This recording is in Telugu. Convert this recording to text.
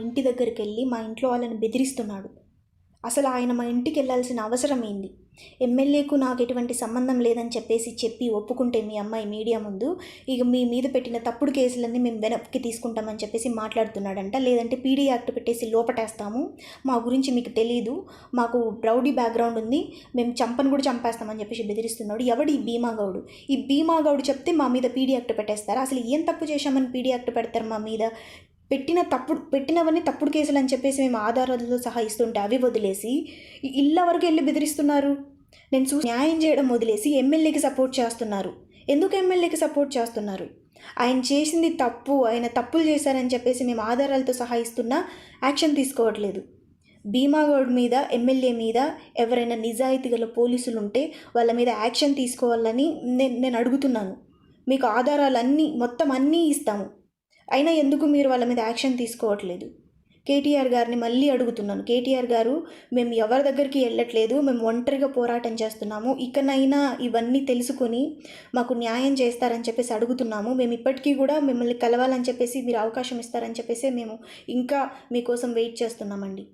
ఇంటి దగ్గరికి వెళ్ళి మా ఇంట్లో వాళ్ళని బెదిరిస్తున్నాడు. అసలు ఆయన మా ఇంటికి వెళ్ళాల్సిన అవసరం ఏంది? ఎమ్మెల్యేకు నాకు ఎటువంటి సంబంధం లేదని చెప్పేసి చెప్పి ఒప్పుకుంటే మీ అమ్మాయి మీడియా ముందు ఇక మీ మీద పెట్టిన తప్పుడు కేసులన్నీ మేము వెనక్కి తీసుకుంటామని చెప్పేసి మాట్లాడుతున్నాడంట. లేదంటే పీడీ యాక్ట్ పెట్టేసి లోపటేస్తాము? మా గురించి మీకు తెలియదు మాకు రౌడీ బ్యాక్గ్రౌండ్ ఉంది. మేము చంపను కూడా చంపేస్తామని చెప్పేసి బెదిరిస్తున్నాడు. ఎవడు ఈ భీమాగౌడు ఈ భీమాగౌడు చెప్తే మా మీద పీడీ యాక్ట్ పెట్టేస్తారు? అసలు ఏం తప్పు చేశామని పీడీ యాక్ట్ పెడతారు మా మీద? పెట్టిన తప్పుడు పెట్టినవన్నీ తప్పుడు కేసులు అని చెప్పేసి మేము ఆధారాలతో సహా ఇస్తుంటే అవి వదిలేసి ఇళ్ళ వరకు వెళ్ళి బెదిరిస్తున్నారు. నేను చూసి న్యాయం చేయడం వదిలేసి ఎమ్మెల్యేకి సపోర్ట్ చేస్తున్నారు. ఎందుకు ఎమ్మెల్యేకి సపోర్ట్ చేస్తున్నారు? ఆయన చేసింది తప్పు ఆయన తప్పులు చేశారని చెప్పేసి మేము ఆధారాలతో సహా ఇస్తున్నా యాక్షన్ తీసుకోవట్లేదు. భీమాగౌడ్ మీద ఎమ్మెల్యే మీద ఎవరైనా నిజాయితీ గల పోలీసులు ఉంటే వాళ్ళ మీద యాక్షన్ తీసుకోవాలని నేను నేను అడుగుతున్నాను. మీకు ఆధారాలన్నీ మొత్తం అన్నీ ఇస్తాము. అయినా ఎందుకు మీరు వాళ్ళ మీద యాక్షన్ తీసుకోవట్లేదు? కేటీఆర్ గారిని మళ్ళీ అడుగుతున్నాను. కేటీఆర్ గారు మేము ఎవరి దగ్గరికి వెళ్ళట్లేదు మేము ఒంటరిగా పోరాటం చేస్తున్నాము. ఇకనైనా ఇవన్నీ తెలుసుకొని మాకు న్యాయం చేస్తారని చెప్పేసి అడుగుతున్నాము. మేము ఇప్పటికీ కూడా మిమ్మల్ని కలవాలని చెప్పేసి మీరు అవకాశం ఇస్తారని చెప్పేసి మేము ఇంకా మీకోసం వెయిట్ చేస్తున్నామండి.